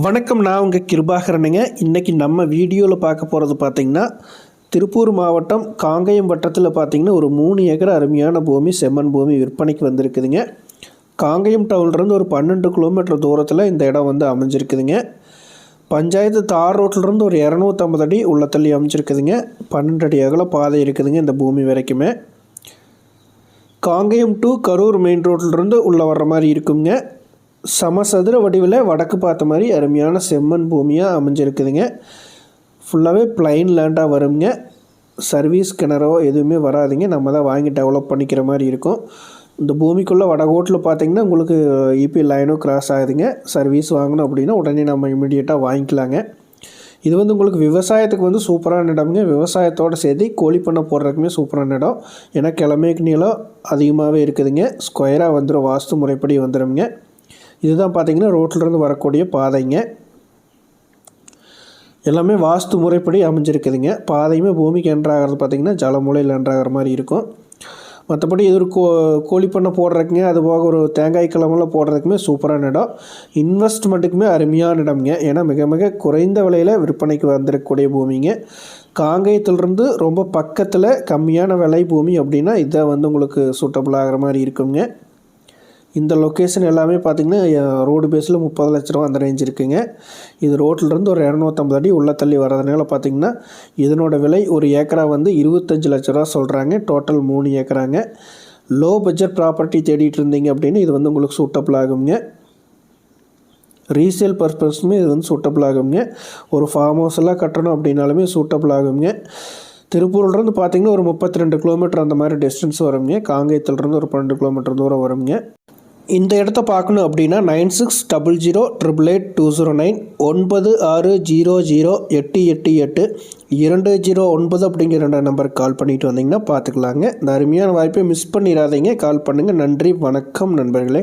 வணக்கம் நான் உங்கள் கிருபாகரனுங்க. இன்றைக்கி நம்ம வீடியோவில் பார்க்க போகிறது பார்த்திங்கன்னா திருப்பூர் மாவட்டம் காங்கயம் வட்டத்தில் பார்த்திங்கன்னா ஒரு மூணு ஏக்கர் அருமையான பூமி செம்மன் பூமி விற்பனைக்கு வந்திருக்குதுங்க. காங்கயம் டவுன்லேருந்து ஒரு பன்னெண்டு கிலோமீட்டர் தூரத்தில் இந்த இடம் வந்து அமைஞ்சிருக்குதுங்க. பஞ்சாயத்து தார் ரோட்டிலிருந்து ஒரு இரநூத்தம்பது அடி உள்ள தள்ளி அமைஞ்சிருக்குதுங்க. பன்னெண்டு அடி அகல பாதை இருக்குதுங்க இந்த பூமி வரைக்குமே. காங்கயம் டு கரூர் மெயின் ரோட்டிலிருந்து உள்ளே வர்ற மாதிரி இருக்குங்க. சமசதுர வடிவில் வடக்கு பார்த்த மாதிரி அருமையான செம்மண் பூமியாக அமைஞ்சிருக்குதுங்க. ஃபுல்லாகவே பிளைன் லேண்டாக வருங்க. சர்வீஸ் கிணறோ எதுவுமே வராதுங்க. நம்ம தான் வாங்கி டெவலப் பண்ணிக்கிற மாதிரி இருக்கும். இந்த பூமிக்குள்ளே வடகோட்டில் பார்த்தீங்கன்னா உங்களுக்கு இபி லைனும் கிராஸ் ஆகுதுங்க. சர்வீஸ் வாங்கணும் அப்படின்னா உடனே நம்ம இமீடியட்டாக வாங்கிக்கலாங்க. இது வந்து உங்களுக்கு விவசாயத்துக்கு வந்து சூப்பரான இடம்ங்க. விவசாயத்தோடு சேர்த்து கோழி பண்ணை போடுறதுக்குமே சூப்பரான இடம். ஏன்னா கிழமைக்கு நீளம் அதிகமாகவே இருக்குதுங்க. ஸ்கொயராக வந்துடும் வாஸ்து முறைப்படி வந்துடும்ங்க இதுதான் பார்த்தீங்கன்னா ரோட்டிலேருந்து வரக்கூடிய பாதைங்க. எல்லாமே வாஸ்து முறைப்படி அமைஞ்சிருக்குதுங்க. பாதையுமே பூமிக்கு என்றாகிறது பார்த்திங்கன்னா ஜலமூலையில் என்றாகிற மாதிரி இருக்கும். மற்றபடி இது ஒரு கோ கோழி பண்ணை போடுறதுக்குங்க அது போக ஒரு தேங்காய் கிழமெல்லாம் போடுறதுக்குமே சூப்பரான இடம். இன்வெஸ்ட்மெண்ட்டுக்குமே அருமையான இடம்ங்க. ஏன்னா மிக மிக குறைந்த விலையில் விற்பனைக்கு வந்திருக்கக்கூடிய பூமிங்க. காங்கயத்திலிருந்து ரொம்ப பக்கத்தில் கம்மியான விலை பூமி அப்படின்னா இதை வந்து உங்களுக்கு சூட்டபிள் ஆகிற மாதிரி இருக்குங்க. இந்த லொக்கேஷன் எல்லாமே பார்த்திங்கன்னா ரோடு பேஸில் முப்பது லட்ச ரூபா அந்த ரேஞ்ச் இருக்குங்க. இது ரோட்டிலேருந்து ஒரு இரநூத்தம்பது அடி உள்ள தள்ளி வரதுனால பார்த்திங்கன்னா இதனோட விலை ஒரு ஏக்கரா வந்து இருபத்தஞ்சி லட்ச ரூபா சொல்கிறாங்க டோட்டல் மூணு ஏக்கராங்க. லோ பட்ஜெட் ப்ராப்பர்ட்டி தேடிட்டு இருந்தீங்க அப்படின்னு இது வந்து உங்களுக்கு சூட்டபிள் ஆகுங்க. ரீசேல் பர்பஸ்மே இது வந்து சூட்டபிள் ஆகுங்க. ஒரு ஃபார்ம் ஹவுஸ் எல்லாம் கட்டணும் அப்படின்னாலுமே சூட்டபிள் ஆகுங்க. திருப்பூர்லேருந்து பார்த்தீங்கன்னா ஒரு முப்பத்தி ரெண்டு கிலோமீட்டர் அந்த மாதிரி டிஸ்டன்ஸ் வருங்க. காங்கேயத்துலேருந்து ஒரு பன்னெண்டு கிலோமீட்டர் தூரம் வருங்க. இந்த இடத்த பார்க்கணும் அப்படின்னா nine six double zero triple eight two zero nine ஒன்பது ஆறு ஜீரோ ஜீரோ எட்டு எட்டு எட்டு இரண்டு ஜீரோ ஒன்பது அப்படிங்கிற ரெண்டு நம்பருக்கு கால் பண்ணிட்டு வந்தீங்கன்னா பார்த்துக்கலாங்க. இந்த அருமையான வாய்ப்பை மிஸ் பண்ணிடாதீங்க. கால் பண்ணுங்கள் நன்றி. வணக்கம் நண்பர்களே.